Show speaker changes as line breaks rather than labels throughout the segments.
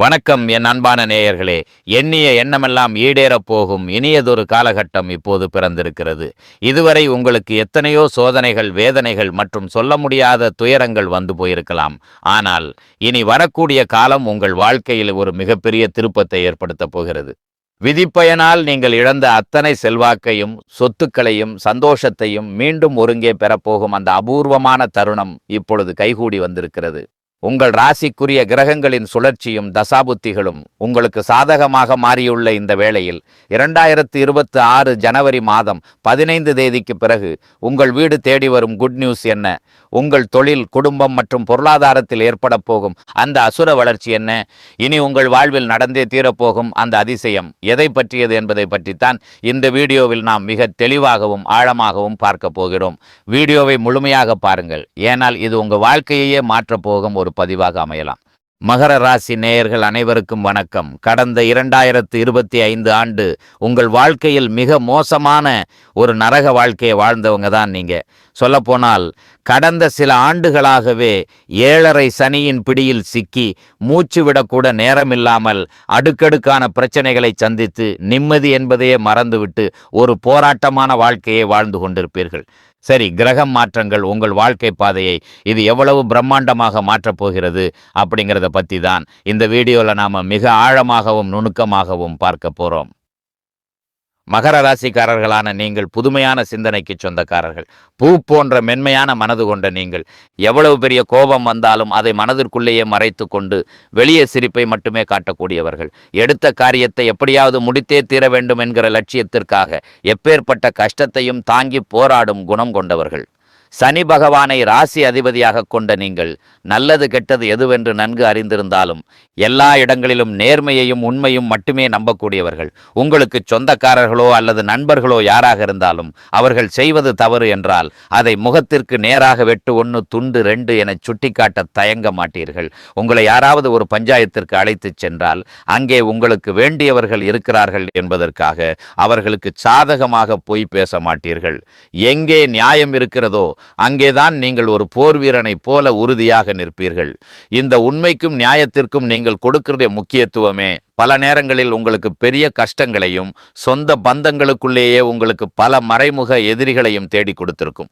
வணக்கம் என் அன்பான நேயர்களே. எண்ணிய எண்ணமெல்லாம் ஈடேறப் போகும் இனியதொரு காலகட்டம் இப்போது பிறந்திருக்கிறது. இதுவரை உங்களுக்கு எத்தனையோ சோதனைகள் வேதனைகள் மற்றும் சொல்ல முடியாத துயரங்கள் வந்து போயிருக்கலாம். ஆனால் இனி வரக்கூடிய காலம் உங்கள் வாழ்க்கையில் ஒரு மிகப்பெரிய திருப்பத்தை ஏற்படுத்தப் போகிறது. விதிப்பயனால் நீங்கள் இழந்த அத்தனை செல்வாக்கையும் சொத்துக்களையும் சந்தோஷத்தையும் மீண்டும் ஒருங்கே பெறப்போகும் அந்த அபூர்வமான தருணம் இப்பொழுது கைகூடி வந்திருக்கிறது. உங்கள் ராசிக்குரிய கிரகங்களின் சுழற்சியும் தசாபுத்திகளும் உங்களுக்கு சாதகமாக மாறியுள்ள இந்த வேளையில் இரண்டாயிரத்து இருபத்தி ஆறு ஜனவரி மாதம் பதினைந்து தேதிக்கு பிறகு உங்கள் வீடு தேடி வரும் குட் நியூஸ் என்ன? உங்கள் தொழில் குடும்பம் மற்றும் பொருளாதாரத்தில் ஏற்பட போகும். அந்த அசுர வளர்ச்சி என்ன? இனி உங்கள் வாழ்வில் நடந்தே தீரப்போகும் அந்த அதிசயம். எதை பற்றியது என்பதை பற்றித்தான் இந்த வீடியோவில் நாம் மிக தெளிவாகவும் ஆழமாகவும் பார்க்க போகிறோம். வீடியோவை முழுமையாக பாருங்கள். ஏனால் இது உங்கள் வாழ்க்கையையே மாற்றப் போகும் ஒரு பதிவாக அமையலாம். மகர ராசி நேயர்கள் அனைவருக்கும் வணக்கம். கடந்த இரண்டாயிரத்து இருபத்தி ஐந்து ஆண்டு உங்கள் வாழ்க்கையில் மிக மோசமான ஒரு நரக வாழ்க்கையை வாழ்ந்தவங்க தான் நீங்கள் சொல்லப்போனால் கடந்த சில ஆண்டுகளாகவே ஏழரை சனியின் பிடியில் சிக்கி மூச்சு விடக்கூட நேரமில்லாமல் அடுக்கடுக்கான பிரச்சனைகளை சந்தித்து நிம்மதி என்பதையே மறந்துவிட்டு ஒரு போராட்டமான வாழ்க்கையை வாழ்ந்து கொண்டிருப்பீர்கள். சரி கிரகம் மாற்றங்கள் உங்கள் வாழ்க்கை பாதையை இது எவ்வளவு பிரம்மாண்டமாக மாற்றப் போகிறது அப்படிங்கிறத பற்றி தான் இந்த வீடியோவில் நாம் மிக ஆழமாகவும் நுணுக்கமாகவும் பார்க்க போகிறோம் மகர ராசிக்காரர்களான நீங்கள் புதுமையான சிந்தனைக்கு சொந்தக்காரர்கள். பூ போன்ற மென்மையான மனது கொண்ட நீங்கள். எவ்வளவு பெரிய கோபம் வந்தாலும் அதை மனதிற்குள்ளேயே மறைத்து கொண்டு வெளியே சிரிப்பை மட்டுமே காட்டக்கூடியவர்கள். எடுத்த காரியத்தை எப்படியாவது முடித்தே தீர வேண்டும் என்கிற லட்சியத்திற்காக எப்பேற்பட்ட கஷ்டத்தையும் தாங்கி போராடும் குணம் கொண்டவர்கள். சனி பகவானை ராசி அதிபதியாக கொண்ட நீங்கள் நல்லது கெட்டது எதுவென்று நன்கு அறிந்திருந்தாலும் எல்லா இடங்களிலும் நேர்மையையும் உண்மையும் மட்டுமே நம்பக்கூடியவர்கள். உங்களுக்கு சொந்தக்காரர்களோ அல்லது நண்பர்களோ யாராக இருந்தாலும் அவர்கள் செய்வது தவறு என்றால் அதை முகத்திற்கு நேராக வெட்டு ஒன்று துண்டு ரெண்டு என சுட்டிக்காட்ட தயங்க மாட்டீர்கள். உங்களை யாராவது ஒரு பஞ்சாயத்திற்கு அழைத்துச் சென்றால் அங்கே உங்களுக்கு வேண்டியவர்கள் இருக்கிறார்கள் என்பதற்காக அவர்களுக்கு சாதகமாக பொய் பேச மாட்டீர்கள். எங்கே நியாயம் இருக்கிறதோ அங்கேதான் நீங்கள் ஒரு போர் வீரனைப் போல உறுதியாக நிற்பீர்கள். இந்த உண்மைக்கும் நியாயத்திற்கும் நீங்கள் கொடுக்கிற முக்கியத்துவமே. பல நேரங்களில் உங்களுக்கு பெரிய கஷ்டங்களையும் சொந்த பந்தங்களுக்குள்ளேயே உங்களுக்கு பல மறைமுக எதிரிகளையும் தேடி கொடுத்திருக்கும்.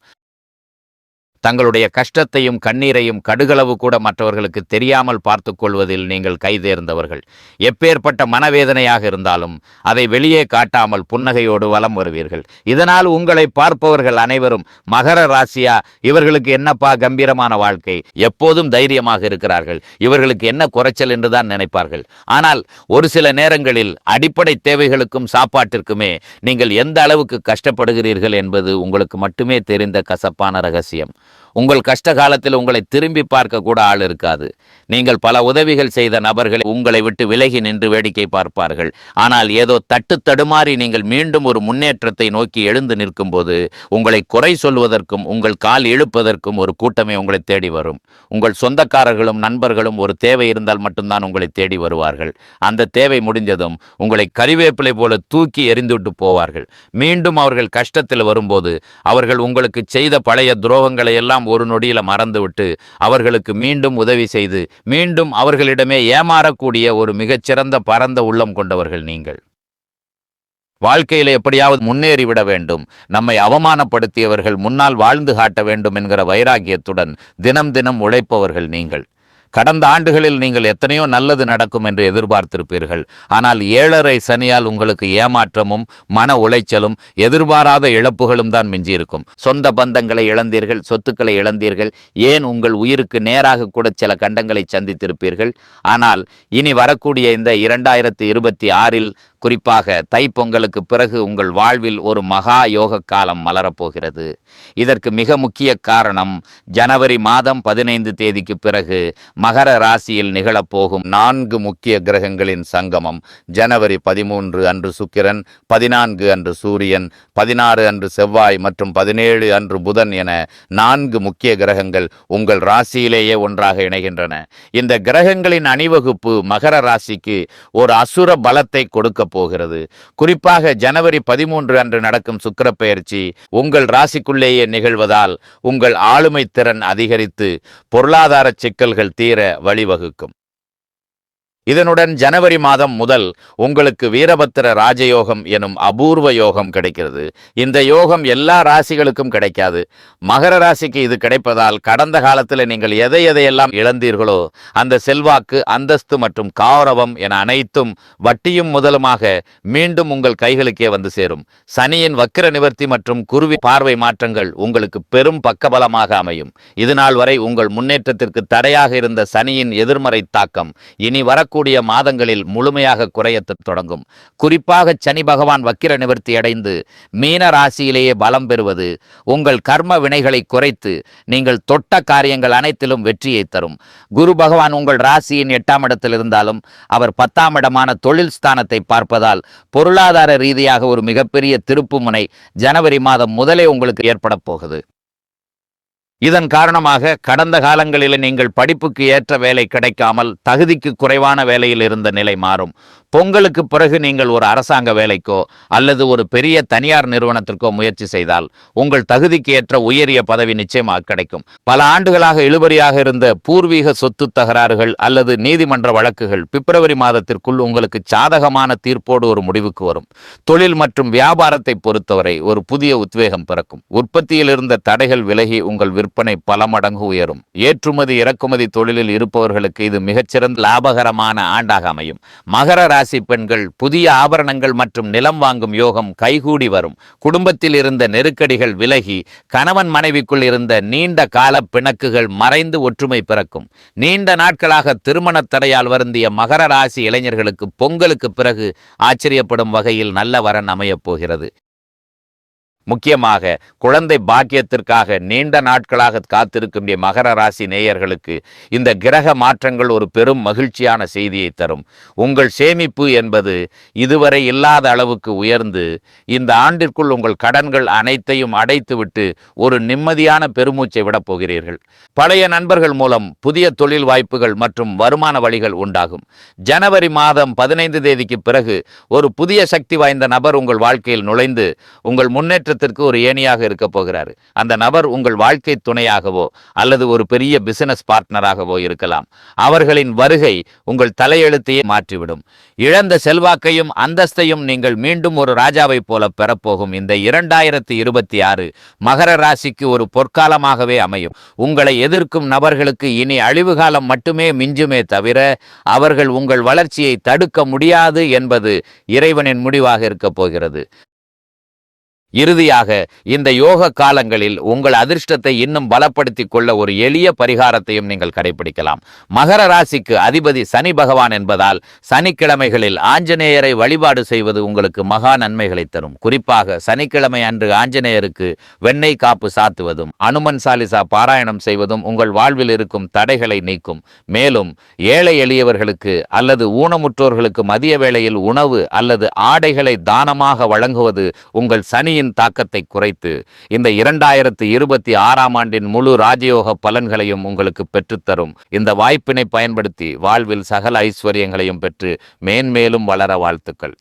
தங்களுடைய கஷ்டத்தையும் கண்ணீரையும் கடுகளவு கூட மற்றவர்களுக்கு தெரியாமல் பார்த்து கொள்வதில் நீங்கள் கைதேர்ந்தவர்கள் எப்பேற்பட்ட மனவேதனையாக இருந்தாலும் அதை வெளியே காட்டாமல் புன்னகையோடு வலம் வருவீர்கள். இதனால் உங்களை பார்ப்பவர்கள் அனைவரும் மகர ராசியா இவர்களுக்கு என்னப்பா கம்பீரமான வாழ்க்கை? எப்போதும் தைரியமாக இருக்கிறார்கள். இவர்களுக்கு என்ன குறைச்சல் என்றுதான் நினைப்பார்கள். ஆனால் ஒரு சில நேரங்களில் அடிப்படை தேவைகளுக்கும் சாப்பாட்டிற்குமே நீங்கள் எந்த அளவுக்கு கஷ்டப்படுகிறீர்கள் என்பது உங்களுக்கு மட்டுமே தெரிந்த கசப்பான ரகசியம். உங்கள் கஷ்ட காலத்தில் உங்களை திரும்பி பார்க்க கூட ஆள் இருக்காது. நீங்கள் பல உதவிகள் செய்த நபர்கள் உங்களை விட்டு விலகி நின்று வேடிக்கை பார்ப்பார்கள். ஆனால் ஏதோ தட்டு தடுமாறி நீங்கள் மீண்டும் ஒரு முன்னேற்றத்தை நோக்கி எழுந்து நிற்கும்போது உங்களை குறை சொல்வதற்கும் உங்கள் கால் இழுப்பதற்கும் ஒரு கூட்டமே உங்களை தேடி வரும். உங்கள் சொந்தக்காரர்களும் நண்பர்களும் ஒரு தேவை இருந்தால் மட்டும்தான் உங்களை தேடி வருவார்கள். அந்த தேவை முடிஞ்சதும் உங்களை கறிவேப்பிலை போல தூக்கி எறிந்துவிட்டு போவார்கள். மீண்டும் அவர்கள் கஷ்டத்தில் வரும்போது அவர்கள் உங்களுக்கு செய்த பழைய துரோகங்களை எல்லாம் ஒரு நொடியில மறந்துவிட்டு அவர்களுக்கு மீண்டும் உதவி செய்து மீண்டும் அவர்களிடமே ஏமாறக்கூடிய ஒரு மிகச்சிறந்த பரந்த உள்ளம் கொண்டவர்கள் நீங்கள். வாழ்க்கையில் எப்படியாவது முன்னேறி விட வேண்டும். நம்மை அவமானப்படுத்தியவர்கள் முன்னால் வாழ்ந்து காட்ட வேண்டும் என்கிற வைராக்கியத்துடன் தினம் தினம் உழைப்பவர்கள் நீங்கள். கடந்த ஆண்டுகளில் நீங்கள் எத்தனையோ நல்லது நடக்கும் என்று எதிர்பார்த்திருப்பீர்கள். ஆனால் ஏழரை சனியால் உங்களுக்கு ஏமாற்றமும் மன உளைச்சலும் எதிர்பாராத இழப்புகளும் தான் மிஞ்சியிருக்கும். சொந்த பந்தங்களை இழந்தீர்கள் சொத்துக்களை இழந்தீர்கள். ஏன் உங்கள் உயிருக்கு நேராக கூட சில கண்டங்களை சந்தித்திருப்பீர்கள்? ஆனால் இனி வரக்கூடிய இந்த இரண்டாயிரத்தி இருபத்தி ஆறில் குறிப்பாக தைப்பொங்கலுக்கு பிறகு உங்கள் வாழ்வில் ஒரு மகா யோக காலம் மலரப்போகிறது. இதற்கு மிக முக்கிய காரணம் ஜனவரி மாதம் பதினைந்து தேதிக்கு பிறகு மகர ராசியில் நிகழப்போகும் நான்கு முக்கிய கிரகங்களின் சங்கமம். ஜனவரி பதிமூன்று அன்று சுக்கிரன் பதினான்கு அன்று சூரியன் பதினாறு அன்று செவ்வாய் மற்றும் பதினேழு அன்று புதன் என நான்கு முக்கிய கிரகங்கள் உங்கள் ராசியிலேயே ஒன்றாக இணைகின்றன. இந்த கிரகங்களின் அணிவகுப்பு மகர ராசிக்கு ஒரு அசுர பலத்தை கொடுக்க போகிறது. குறிப்பாக ஜனவரி பதிமூன்று அன்று நடக்கும் சுக்கர பெயர்ச்சி உங்கள் ராசிக்குள்ளேயே நிகழ்வதால் உங்கள் ஆளுமை திறன் அதிகரித்து பொருளாதார சிக்கல்கள் தீர வழிவகுக்கும். இதனுடன் ஜனவரி மாதம் முதல் உங்களுக்கு வீரபத்திர ராஜயோகம் எனும் அபூர்வ யோகம் கிடைக்கிறது. இந்த யோகம் எல்லா ராசிகளுக்கும் கிடைக்காது. மகர ராசிக்கு இது கிடைப்பதால் கடந்த காலத்தில் நீங்கள் எதை எதையெல்லாம் இழந்தீர்களோ அந்த செல்வாக்கு அந்தஸ்து மற்றும் கௌரவம் என அனைத்தும் வட்டியும் முதலுமாக மீண்டும் உங்கள் கைகளுக்கே வந்து சேரும். சனியின் வக்கிர நிவர்த்தி மற்றும் குருவி பார்வை மாற்றங்கள் உங்களுக்கு பெரும் பக்கபலமாக அமையும். இது நாள் வரை உங்கள் முன்னேற்றத்திற்கு தடையாக இருந்த சனியின் எதிர்மறை தாக்கம் இனி வர வரக்கூடிய மாதங்களில் முழுமையாக குறையத் தொடங்கும். குறிப்பாக சனி பகவான் வக்கிர நிவர்த்தி அடைந்து மீன ராசியிலேயே பலம் பெறுவது உங்கள் கர்ம வினைகளை குறைத்து நீங்கள் தொட்ட காரியங்கள் அனைத்திலும் வெற்றியை தரும். குரு பகவான் உங்கள் ராசியின் எட்டாம் இடத்தில் இருந்தாலும் அவர் பத்தாம் இடமான தொழில் ஸ்தானத்தை பார்ப்பதால் பொருளாதார ரீதியாக ஒரு மிகப்பெரிய திருப்புமுனை ஜனவரி மாதம் முதலே உங்களுக்கு ஏற்பட போகுது. இதன் காரணமாக கடந்த காலங்களில் நீங்கள் படிப்புக்கு ஏற்ற வேலை கிடைக்காமல் தகுதிக்கு குறைவான வேலையில் இருந்த நிலை மாறும். பொங்கலுக்கு பிறகு நீங்கள் ஒரு அரசாங்க வேலைக்கோ அல்லது ஒரு பெரிய தனியார் நிறுவனத்திற்கோ முயற்சி செய்தால் உங்கள் தகுதிக்கு ஏற்ற உயரிய பதவி நிச்சயமாக கிடைக்கும். பல ஆண்டுகளாக இழுபறியாக இருந்த பூர்வீக சொத்து தகராறுகள் அல்லது நீதிமன்ற வழக்குகள் பிப்ரவரி மாதத்திற்குள் உங்களுக்கு சாதகமான தீர்ப்போடு ஒரு முடிவுக்கு வரும். தொழில் மற்றும் வியாபாரத்தை பொறுத்தவரை ஒரு புதிய உத்வேகம் பிறக்கும். உற்பத்தியில் இருந்த தடைகள் விலகி உங்கள் விற்பனை பல மடங்கு உயரும். ஏற்றுமதி இறக்குமதி தொழிலில் இருப்பவர்களுக்கு இது மிகச்சிறந்த லாபகரமான ஆண்டாக அமையும். மகர ராசி பெண்கள் புதிய ஆபரணங்கள் மற்றும் நிலம் வாங்கும் யோகம் கைகூடி வரும். குடும்பத்தில் இருந்த நெருக்கடிகள் விலகி கணவன் மனைவிக்குள் இருந்த நீண்ட கால பிணக்குகள் மறைந்து ஒற்றுமை பிறக்கும். நீண்ட நாட்களாக திருமண தடையால் வருந்திய மகர ராசி இளைஞர்களுக்கு பொங்கலுக்கு பிறகு ஆச்சரியப்படும் வகையில் நல்ல வரன் அமையப் போகிறது. முக்கியமாக குழந்தை பாக்கியத்திற்காக நீண்ட நாட்களாக காத்திருக்கும் மகர ராசி நேயர்களுக்கு இந்த கிரக மாற்றங்கள் ஒரு பெரும் மகிழ்ச்சியான செய்தியை தரும். உங்கள் சேமிப்பு என்பது இதுவரை இல்லாத அளவுக்கு உயர்ந்து இந்த ஆண்டிற்குள் உங்கள் கடன்கள் அனைத்தையும் அடைத்துவிட்டு ஒரு நிம்மதியான பெருமூச்சை விடப் போகிறீர்கள். பழைய நண்பர்கள் மூலம் புதிய தொழில் வாய்ப்புகள் மற்றும் வருமான வழிகள் உண்டாகும். ஜனவரி மாதம் பதினைந்து தேதிக்கு பிறகு ஒரு புதிய சக்தி வாய்ந்த நபர் உங்கள் வாழ்க்கையில் நுழைந்து உங்கள் முன்னேற்ற முன்னேற்றத்திற்கு ஒரு ஏணியாக இருக்க போகிறார். அந்த நபர் உங்கள் வாழ்க்கை துணையாகவோ அல்லது ஒரு பெரிய பிசினஸ் பார்ட்னராகவோ இருக்கலாம். அவர்களின் வருகை உங்கள் தலையெழுத்தையே மாற்றிவிடும். இழந்த செல்வாக்கையும் அந்தஸ்தையும் நீங்கள் மீண்டும் ஒரு ராஜாவைப் போல பெறப்போகும். இந்த இரண்டாயிரத்தி இருபத்தி ஆறு மகர ராசிக்கு ஒரு பொற்காலமாகவே அமையும். உங்களை எதிர்க்கும் நபர்களுக்கு இனி அழிவு காலம் மட்டுமே மிஞ்சுமே தவிர அவர்கள் உங்கள் வளர்ச்சியை தடுக்க முடியாது என்பது இறைவனின் முடிவாக இருக்கப் போகிறது. இறுதியாக இந்த யோக காலங்களில் உங்கள் அதிர்ஷ்டத்தை இன்னும் பலப்படுத்திக் கொள்ள ஒரு எளிய பரிகாரத்தையும் நீங்கள் கடைபிடிக்கலாம் மகர ராசிக்கு அதிபதி சனி பகவான் என்பதால் சனிக்கிழமைகளில் ஆஞ்சநேயரை வழிபாடு செய்வது உங்களுக்கு மகா நன்மைகளை தரும். குறிப்பாக சனிக்கிழமை அன்று ஆஞ்சநேயருக்கு வெண்ணெய் காப்பு சாத்துவதும் அனுமன் சாலிசா பாராயணம் செய்வதும் உங்கள் வாழ்வில் இருக்கும் தடைகளை நீக்கும். மேலும் ஏழை எளியவர்களுக்கு அல்லது ஊனமுற்றோர்களுக்கு மதிய வேளையில் உணவு அல்லது ஆடைகளை தானமாக வழங்குவது உங்கள் சனி சனியின் தாக்கத்தை குறைத்து இந்த இரண்டாயிரத்து இருபத்தி ஆறாம் ஆண்டின் முழு ராஜயோக பலன்களையும் உங்களுக்கு பெற்றுத்தரும் இந்த வாய்ப்பினை பயன்படுத்தி வாழ்வில் சகல ஐஸ்வர்யங்களையும் பெற்று மேன்மேலும் வளர வாழ்த்துக்கள்.